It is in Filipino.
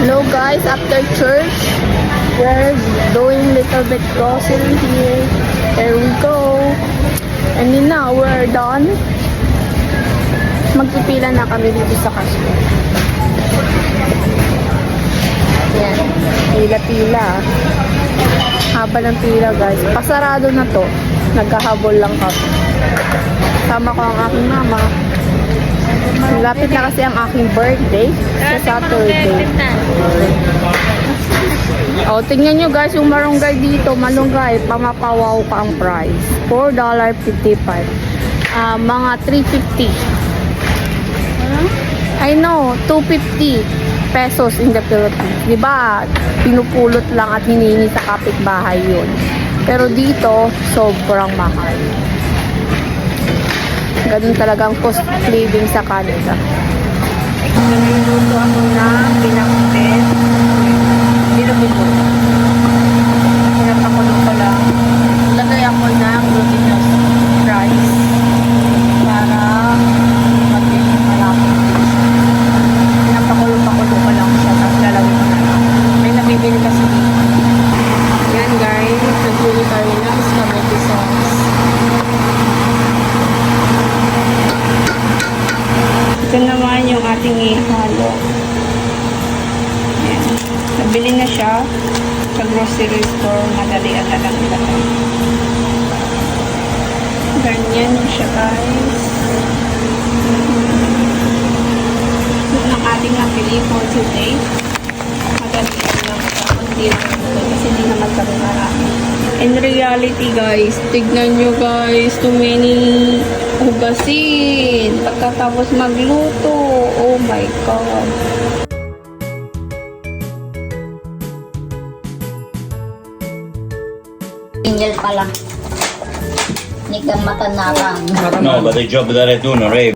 Hello guys, after church, we're doing little bit grocery here. There we go. And then now, we're done. Magpipila na kami dito sa cashier. Yan. Pila-pila. Haba ng pila guys. Pasarado na to. Nagkahabol lang kami. Sama ko ang aking mama. Lapit na kasi ang aking birthday sa Saturday. O, tingnan nyo guys, yung marunggay dito, malunggay, pamapawaw ka ang price. $4.55. Ah, mga 350. I know, 250 pesos in the Philippines. Di ba? Pinupulot lang at hiningi sa kapitbahay yun. Pero dito, sobrang mahal. Ganun talagang cost living sa Canada. Niluluto ako ng pinakpit. Binubito. Pinapakulo ko lang. Lagay ako ng glutinous para maging malapit. Pinapakulo-pakulo ko lang siya tapos ko. May nabibili kasi dito. Ito naman yung ating ihalo. Ayan. Nabili na siya sa grocery store. Madalian na lang ilagay. Ganyan siya guys. Ito ang ating nabili for today. Madalian lang siya. Hindi lang ito kasi hindi naman kami marami. In reality guys, tignan nyo guys, too many hugasin. Pagkatapos magluto. Oh my God. Tingil pala. Hindi ka matanapang. No, but the job that I do, no, Ray.